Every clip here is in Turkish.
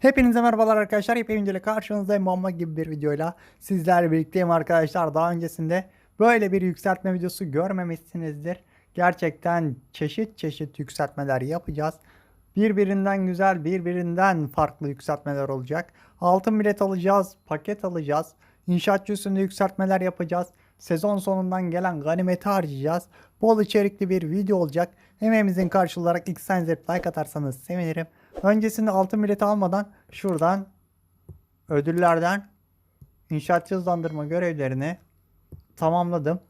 Hepinize merhabalar arkadaşlar. Yepyeni karşınızdayım. Bomba gibi bir videoyla sizlerle birlikteyim arkadaşlar. Daha öncesinde böyle bir yükseltme videosu görmemişsinizdir. Gerçekten çeşit çeşit yükseltmeler yapacağız. Birbirinden güzel, birbirinden farklı yükseltmeler olacak. Altın bilet alacağız, paket alacağız. İnşaatçı üstünde yükseltmeler yapacağız. Sezon sonundan gelen ganimeti harcayacağız. Bol içerikli bir video olacak. Emeğimizin karşılığı olarak ilk like atarsanız sevinirim. Öncesinde altın bileti almadan şuradan ödüllerden inşaatçı hızlandırma görevlerini tamamladım.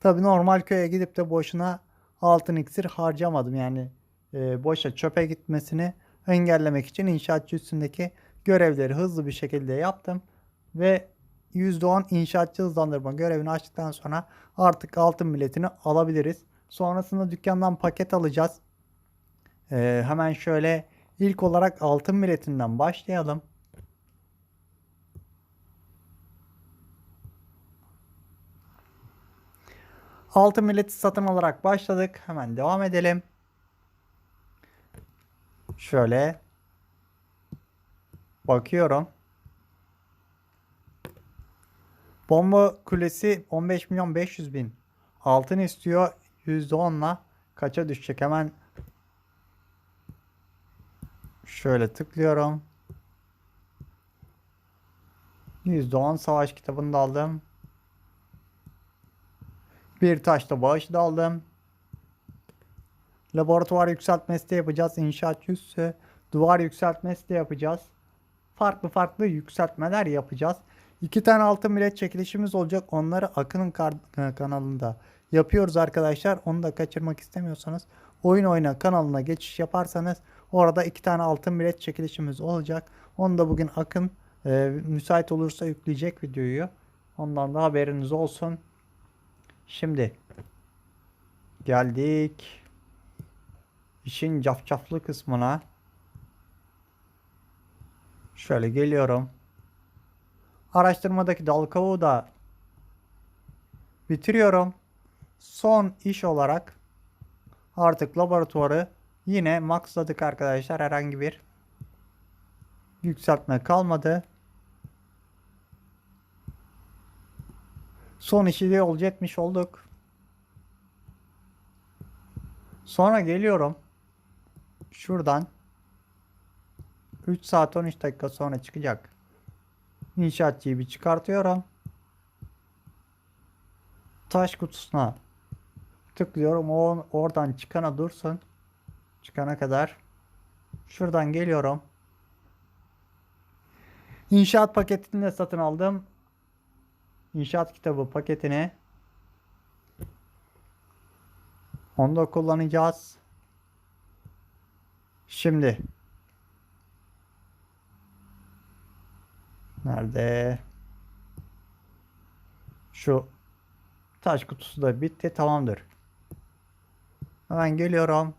Tabi normal köye gidip de boşuna altın iksir harcamadım. Yani e, boşa çöpe gitmesini engellemek için inşaatçı üstündeki görevleri hızlı bir şekilde yaptım. Ve %10 inşaatçı hızlandırma görevini açtıktan sonra artık altın biletini alabiliriz. Sonrasında dükkandan paket alacağız. Ee, hemen şöyle ilk olarak altın biletinden başlayalım. Altın bileti satın alarak başladık. Hemen devam edelim. Şöyle bakıyorum. Bomba kulesi 15 milyon 500 bin. Altın istiyor %10'la kaça düşecek hemen şöyle tıklıyorum. %10 savaş kitabını da aldım. Bir taşla bağışı da aldım. Laboratuvar yükseltmesi de yapacağız. İnşaat üssü, duvar yükseltmesi de yapacağız. Farklı farklı yükseltmeler yapacağız. İki tane altın bilet çekilişimiz olacak. Onları Akın'ın kar- kanalında yapıyoruz arkadaşlar. Onu da kaçırmak istemiyorsanız oyun oyna kanalına geçiş yaparsanız orada iki tane altın bilet çekilişimiz olacak. Onu da bugün Akın e, müsait olursa yükleyecek videoyu. Ondan da haberiniz olsun. Şimdi geldik işin cafcaflı kısmına. Şöyle geliyorum. Araştırmadaki dal kavuğu da bitiriyorum. Son iş olarak artık laboratuvarı yine maxladık arkadaşlar. Herhangi bir yükseltme kalmadı. Son işi de yolcu etmiş olduk. Sonra geliyorum. Şuradan 3 saat 13 dakika sonra çıkacak. İnşaatçıyı bir çıkartıyorum. Taş kutusuna tıklıyorum. O oradan çıkana dursun. Çıkana kadar. Şuradan geliyorum. İnşaat paketini de satın aldım. İnşaat kitabı paketini. Onu da kullanacağız. Şimdi Nerede? Şu taş kutusu da bitti. Tamamdır. Hemen geliyorum.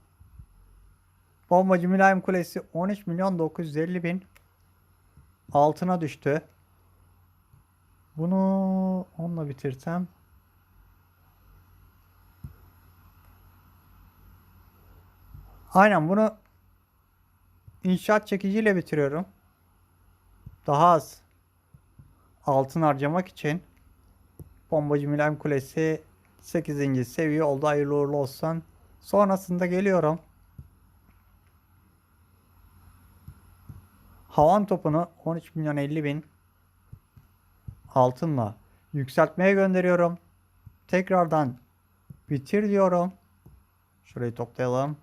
Bombacı Mülayim Kulesi 13 milyon 950 bin altına düştü. Bunu onunla bitirsem Aynen bunu inşaat çekiciyle bitiriyorum. Daha az altın harcamak için Bombacı Mülayim Kulesi 8. seviye oldu. Hayırlı uğurlu olsun. Sonrasında geliyorum. Havan topunu 13 milyon 50 bin altınla yükseltmeye gönderiyorum. Tekrardan bitir diyorum. Şurayı toplayalım.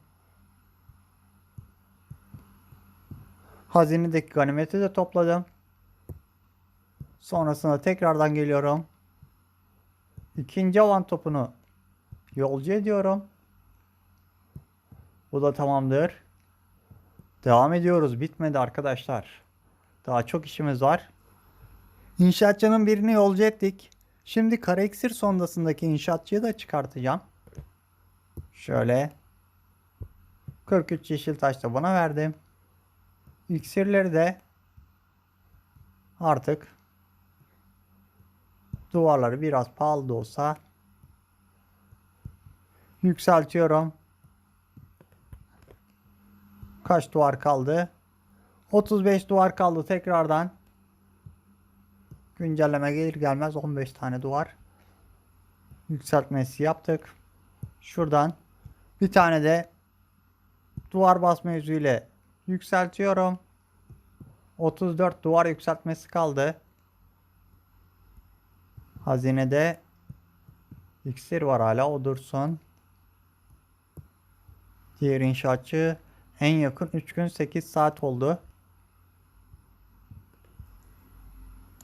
Hazinedeki ganimeti de topladım. Sonrasında tekrardan geliyorum. İkinci alan topunu yolcu ediyorum. Bu da tamamdır. Devam ediyoruz. Bitmedi arkadaşlar. Daha çok işimiz var. İnşaatçının birini yolcu ettik. Şimdi kara iksir sondasındaki inşaatçıyı da çıkartacağım. Şöyle. 43 yeşil taş da bana verdim. İksirleri de artık duvarları biraz pahalı da olsa yükseltiyorum. Kaç duvar kaldı? 35 duvar kaldı tekrardan. Güncelleme gelir gelmez 15 tane duvar. Yükseltmesi yaptık. Şuradan bir tane de duvar basma yüzüyle yükseltiyorum. 34 duvar yükseltmesi kaldı. Hazinede iksir var hala o dursun. Diğer inşaatçı en yakın 3 gün 8 saat oldu.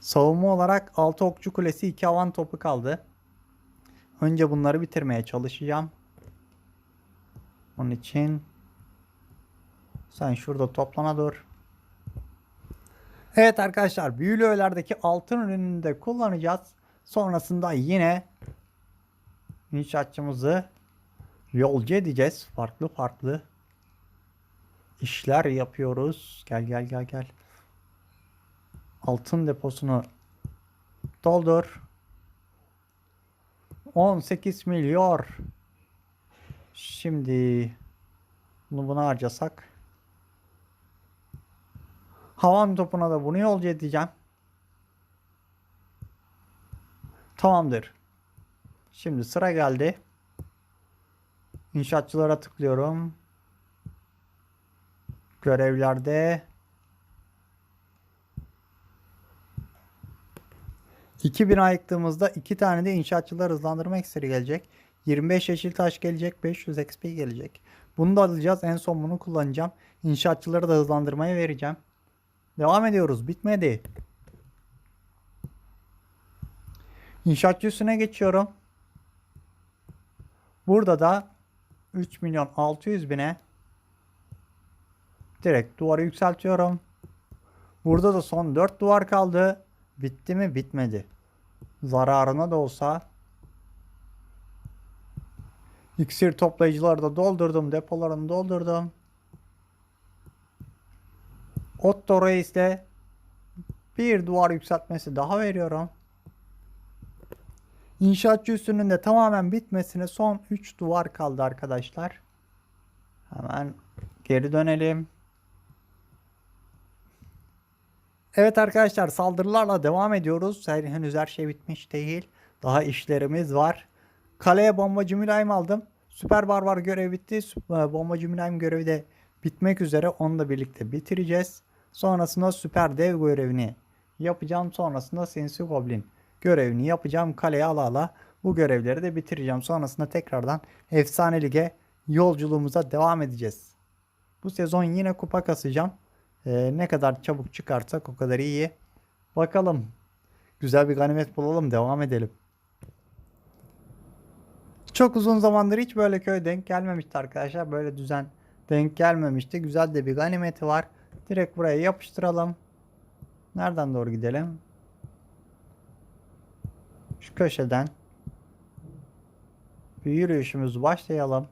Savunma olarak 6 okçu kulesi 2 havan topu kaldı. Önce bunları bitirmeye çalışacağım. Onun için sen şurada toplana dur. Evet arkadaşlar büyülü öğelerdeki altın ürününü de kullanacağız. Sonrasında yine inşaatçımızı yolcu edeceğiz. Farklı farklı işler yapıyoruz. Gel gel gel gel. Altın deposunu doldur. 18 milyon. Şimdi bunu buna harcasak. Havan topuna da bunu yolcu edeceğim. Tamamdır. Şimdi sıra geldi. İnşaatçılara tıklıyorum. Görevlerde 2000 ayıktığımızda iki tane de inşaatçılar hızlandırma iksiri gelecek. 25 yeşil taş gelecek. 500 XP gelecek. Bunu da alacağız. En son bunu kullanacağım. İnşaatçıları da hızlandırmaya vereceğim. Devam ediyoruz. Bitmedi. İnşaatçı üstüne geçiyorum. Burada da 3 milyon 600 bine direkt duvarı yükseltiyorum. Burada da son 4 duvar kaldı. Bitti mi? Bitmedi. Zararına da olsa iksir toplayıcıları da doldurdum. Depolarını doldurdum. Otto Reis'le bir duvar yükseltmesi daha veriyorum. İnşaatçı üstünün de tamamen bitmesine son 3 duvar kaldı arkadaşlar. Hemen geri dönelim. Evet arkadaşlar saldırılarla devam ediyoruz. Her, henüz her şey bitmiş değil. Daha işlerimiz var. Kaleye bombacı mülayim aldım. Süper barbar görevi bitti. Süper, bombacı mülayim görevi de bitmek üzere. Onu da birlikte bitireceğiz. Sonrasında süper dev görevini yapacağım. Sonrasında sinsi goblin görevini yapacağım. Kaleye ala ala bu görevleri de bitireceğim. Sonrasında tekrardan efsane lige yolculuğumuza devam edeceğiz. Bu sezon yine kupa kasacağım. Ee, ne kadar çabuk çıkarsak o kadar iyi. Bakalım. Güzel bir ganimet bulalım. Devam edelim. Çok uzun zamandır hiç böyle köy denk gelmemişti arkadaşlar. Böyle düzen denk gelmemişti. Güzel de bir ganimeti var. Direkt buraya yapıştıralım. Nereden doğru gidelim? Şu köşeden bir yürüyüşümüz başlayalım.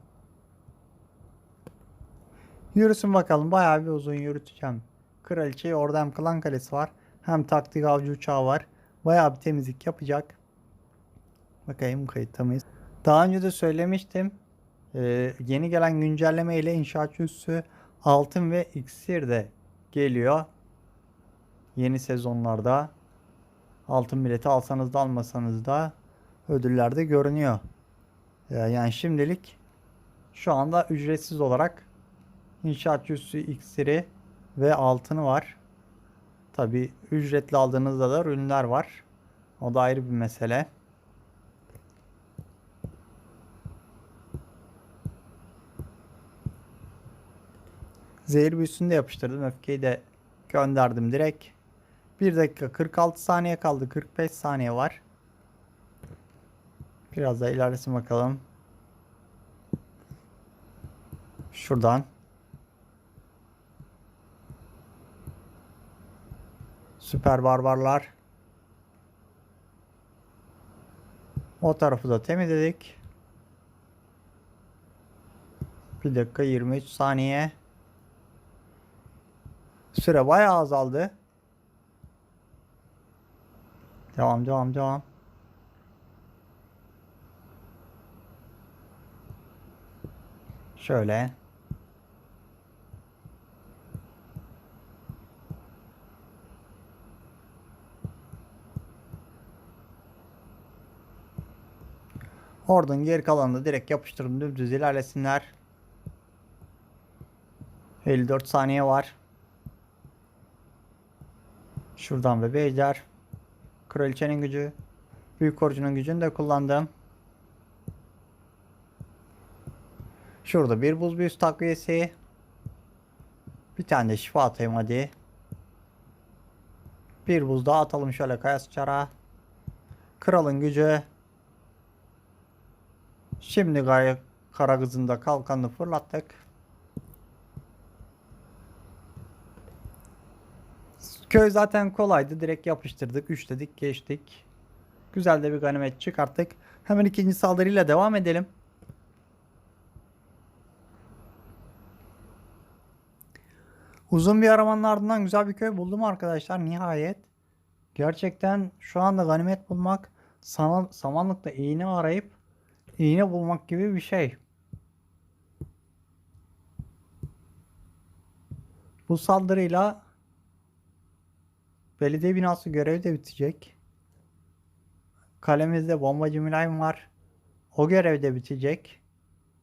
Yürüsün bakalım. Bayağı bir uzun yürüteceğim. Kraliçeyi orada hem klan kalesi var. Hem taktik avcı uçağı var. Bayağı bir temizlik yapacak. Bakayım kayıtta mıyız? Daha önce de söylemiştim. Ee, yeni gelen güncelleme ile inşaatçı üssü altın ve iksir de geliyor. Yeni sezonlarda altın bileti alsanız da almasanız da ödüllerde görünüyor. Ee, yani şimdilik şu anda ücretsiz olarak İnşaatçı üssü iksiri ve altını var. Tabi ücretli aldığınızda da ürünler var. O da ayrı bir mesele. Zehir büyüsünü de yapıştırdım. Öfkeyi de gönderdim direkt. 1 dakika 46 saniye kaldı. 45 saniye var. Biraz da ilerlesin bakalım. Şuradan. Süper barbarlar. O tarafı da temizledik. 1 dakika 23 saniye. Süre bayağı azaldı. Devam devam devam. Şöyle. Oradan geri kalanını direkt yapıştırın dümdüz ilerlesinler. 54 saniye var. Şuradan ve beyler Kraliçenin gücü. Büyük korucunun gücünü de kullandım. Şurada bir buz büyüsü takviyesi. Bir tane de şifa atayım hadi. Bir buz daha atalım şöyle kaya sıçara. Kralın gücü. Şimdi gayet kara kızında kalkanını fırlattık. Köy zaten kolaydı. Direkt yapıştırdık. Üçledik geçtik. Güzel de bir ganimet çıkarttık. Hemen ikinci saldırıyla devam edelim. Uzun bir aramanın ardından güzel bir köy buldum arkadaşlar nihayet. Gerçekten şu anda ganimet bulmak samanlıkta iğne arayıp iğne bulmak gibi bir şey. Bu saldırıyla belediye binası görevi de bitecek. Kalemizde bombacı mülayim var. O görev de bitecek.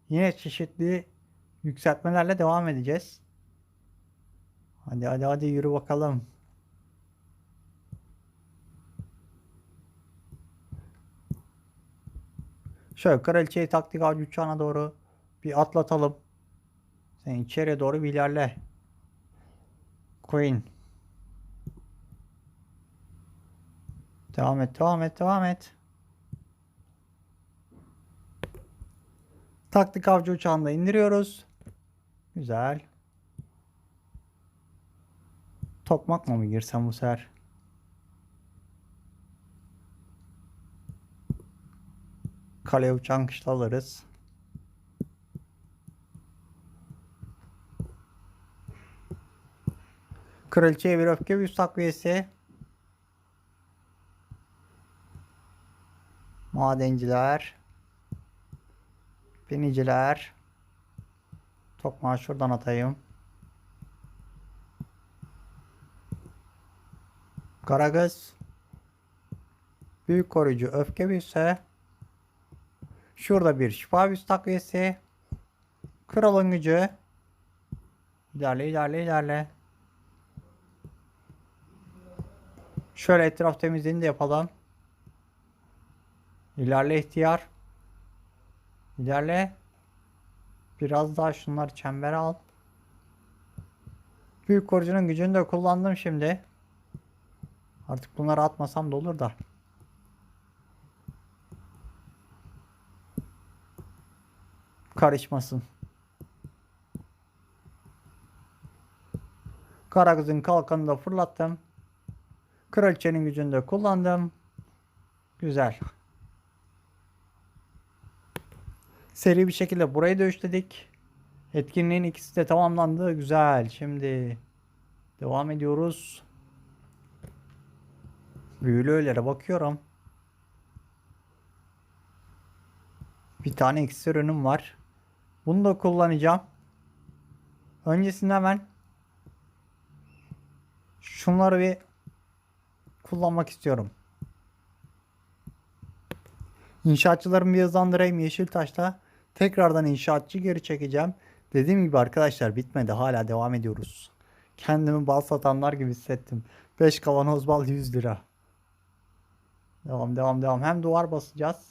Yine çeşitli yükseltmelerle devam edeceğiz. Hadi hadi hadi yürü bakalım. Şöyle kraliçeyi taktik avcı uçağına doğru bir atlatalım. Sen içeriye doğru bir ilerle. Queen. Devam et, devam et, devam et. Taktik avcı uçağını da indiriyoruz. Güzel. Tokmak mı girsem bu sefer? Kaleye uçan kışla alırız. Kraliçeye bir öfke bir takviyesi. Madenciler. Biniciler. Tokmağı şuradan atayım. Karagöz. Büyük koruyucu öfke büyüsü. Şurada bir şifa büyüsü takviyesi. Kralın gücü. İlerle ilerle ilerle. Şöyle etraf temizliğini de yapalım. İlerle ihtiyar. İlerle. Biraz daha şunları çembere al. Büyük korucunun gücünü de kullandım şimdi. Artık bunları atmasam da olur da. Karışmasın. Karagöz'ün kalkanını da fırlattım. Kraliçenin gücünü de kullandım. Güzel. Seri bir şekilde burayı da üçledik. Etkinliğin ikisi de tamamlandı. Güzel. Şimdi devam ediyoruz. Büyülü öğelere bakıyorum. Bir tane iksir ürünüm var. Bunu da kullanacağım. Öncesinde hemen şunları bir kullanmak istiyorum. İnşaatçılarımı bir hızlandırayım Yeşiltaş'ta. Tekrardan inşaatçı geri çekeceğim. Dediğim gibi arkadaşlar bitmedi. Hala devam ediyoruz. Kendimi bal satanlar gibi hissettim. 5 kavanoz bal 100 lira. Devam devam devam. Hem duvar basacağız.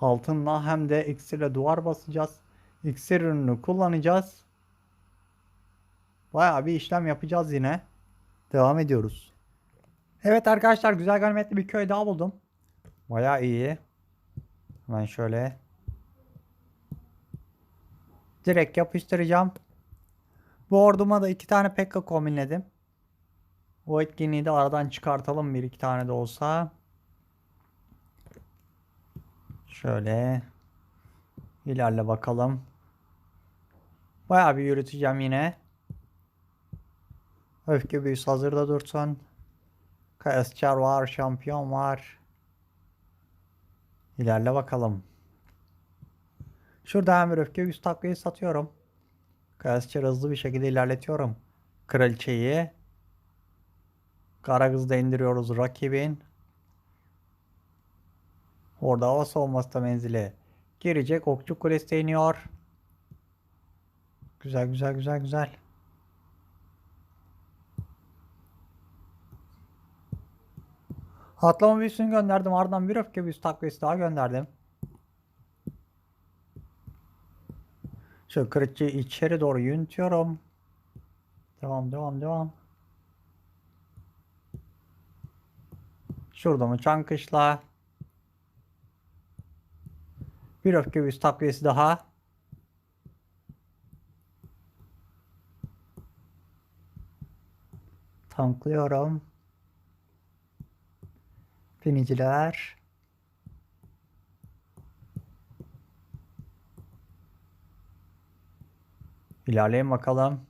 Altınla hem de iksirle duvar basacağız. İksir ürününü kullanacağız. Bayağı bir işlem yapacağız yine. Devam ediyoruz. Evet arkadaşlar güzel ganimetli bir köy daha buldum. Bayağı iyi. Hemen şöyle. Direkt yapıştıracağım. Bu orduma da iki tane pekka kombinledim. O etkinliği de aradan çıkartalım bir iki tane de olsa. Şöyle. ilerle bakalım. Bayağı bir yürüteceğim yine. Öfke büyüsü hazırda dursun. Kayasçar var, şampiyon var. İlerle bakalım. Şurada hem bir öfke büyüsü takviye satıyorum. Kayasçar hızlı bir şekilde ilerletiyorum. Kraliçeyi. Karagız'da indiriyoruz rakibin. Orada hava savunması da menzili. Girecek. Okçu kulesi iniyor. Güzel güzel güzel güzel. Atlama büyüsünü gönderdim. Ardından bir öfke büyüsü takviyesi daha gönderdim. Şu kırıkçıyı içeri doğru yönetiyorum. Devam devam devam. Şurada mı çankışla. Bir öfke büyüsü takviyesi daha. Tanklıyorum. Biniciler. İlerleyin bakalım.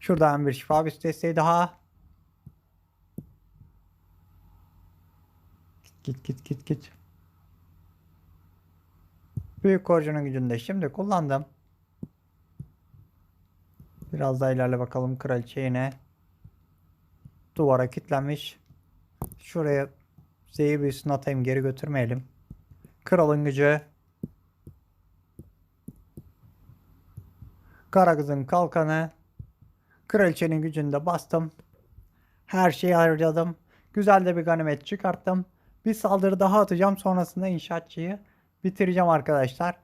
Şuradan bir şifa büyüsü desteği daha. Git git git git. Büyük korucunun gücünü de şimdi kullandım. Biraz daha ilerle bakalım kraliçe yine. Duvara kilitlenmiş. Şuraya Z'yi büyüsünü atayım geri götürmeyelim. Kralın gücü. Karagöz'ün kalkanı. Kraliçenin gücünü de bastım. Her şeyi harcadım. Güzel de bir ganimet çıkarttım. Bir saldırı daha atacağım. Sonrasında inşaatçıyı bitireceğim arkadaşlar.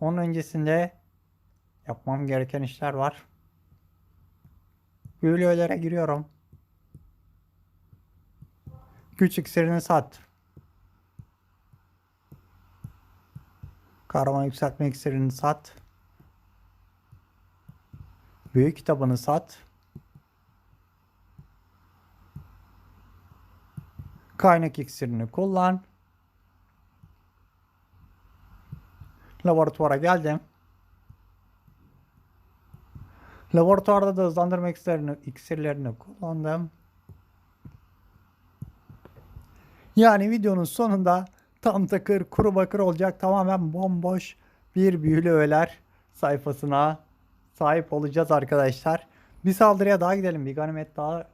Onun öncesinde yapmam gereken işler var. Büyülülere giriyorum. Güç iksirini sat. Kahraman yükseltme iksirini sat. Büyük kitabını sat. Kaynak iksirini kullan. Laboratuvara geldim. Laboratuvarda da hızlandırma iksirini, iksirlerini kullandım. Yani videonun sonunda tam takır kuru bakır olacak tamamen bomboş bir büyülü öğeler sayfasına sahip olacağız arkadaşlar. Bir saldırıya daha gidelim. Bir ganimet daha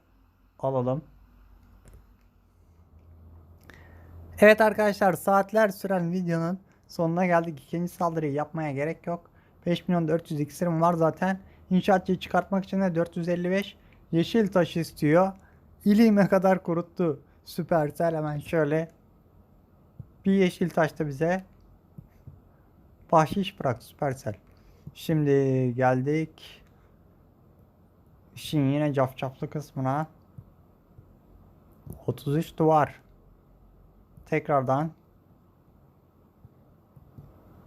alalım. Evet arkadaşlar saatler süren videonun sonuna geldik. İkinci saldırıyı yapmaya gerek yok. 5 milyon 400 iksirim var zaten. İnşaatçıyı çıkartmak için de 455 yeşil taş istiyor. İliğime kadar kuruttu. Süpersel hemen şöyle bir yeşil taş da bize bahşiş bırak Süpersel. Şimdi geldik. İşin yine cafcaflı kısmına. 33 duvar. Tekrardan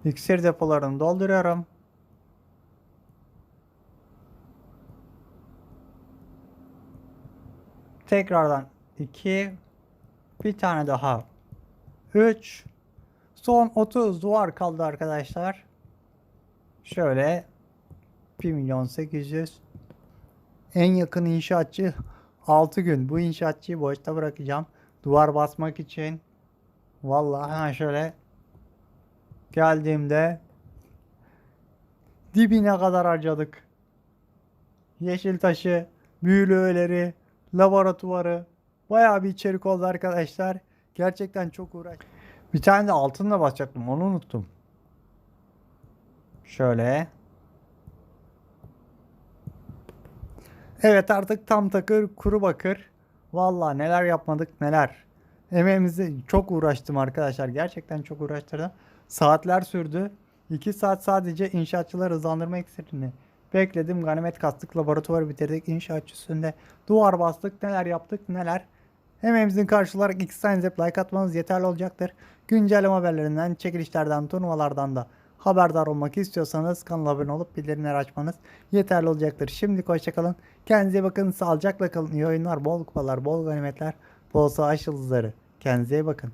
iksir depolarını dolduruyorum. Tekrardan 2 bir tane daha 3 son 30 duvar kaldı arkadaşlar. Şöyle 1 milyon 800 en yakın inşaatçı 6 gün. Bu inşaatçıyı boşta bırakacağım. Duvar basmak için. Vallahi hemen şöyle geldiğimde dibine kadar harcadık. Yeşil taşı, büyülü öğeleri, laboratuvarı. Bayağı bir içerik oldu arkadaşlar. Gerçekten çok uğraş. Bir tane de altınla basacaktım. Onu unuttum. Şöyle. Evet artık tam takır kuru bakır. Vallahi neler yapmadık neler. Emeğimizi çok uğraştım arkadaşlar. Gerçekten çok uğraştırdım. Saatler sürdü. 2 saat sadece inşaatçılar hızlandırma iksirini bekledim. Ganimet kastık. Laboratuvarı bitirdik. İnşaatçı üstünde duvar bastık. Neler yaptık neler. Emeğimizin karşılarak X Signs App like atmanız yeterli olacaktır. Güncelleme haberlerinden, çekilişlerden, turnuvalardan da haberdar olmak istiyorsanız kanala abone olup bildirimleri açmanız yeterli olacaktır. Şimdi hoşçakalın. Kendinize bakın. Sağlıcakla kalın. İyi oyunlar, bol kupalar, bol ganimetler, bol savaş yıldızları. Kendinize bakın.